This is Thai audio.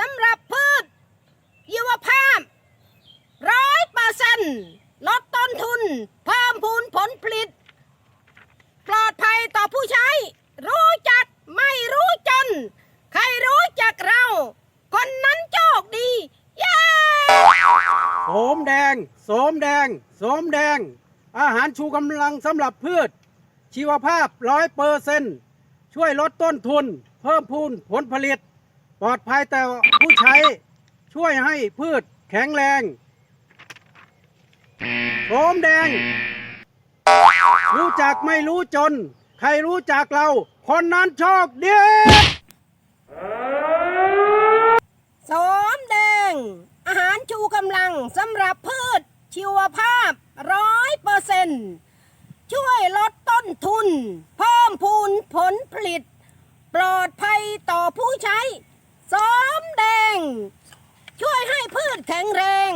สำหรับพืชยีวภาพร้อยเปอร์เซ็นลดต้นทุน เพิ่มพูนผลผลิต ปลอดภัยต่อผู้ใช้ รู้จักไม่รู้จน ใครรู้จักเรา คนนั้นโชคดี เย้โสมแดง โสมแดง โสมแดง อาหารชูกำลังสำหรับพืช ชีวภาพร้อยเปอร์เซ็นช่วยลดต้นทุน เพิ่มพูนผลผลิต ปลอดภัยแต่ผู้ใช้ช่วยให้พืชแข็งแรงโสมแดง รู้จักไม่รู้จน ใครรู้จักเรา คนนั้นโชคดีโสมแดง อาหารชูกำลังสำหรับพืชชีวภาพร้อยเปอร์เซนช่วยลดต้นทุน เพิ่มพูนผลผลิต ปลอดภัยต่อผู้ใช้ ช่วยให้พืชแข็งแรง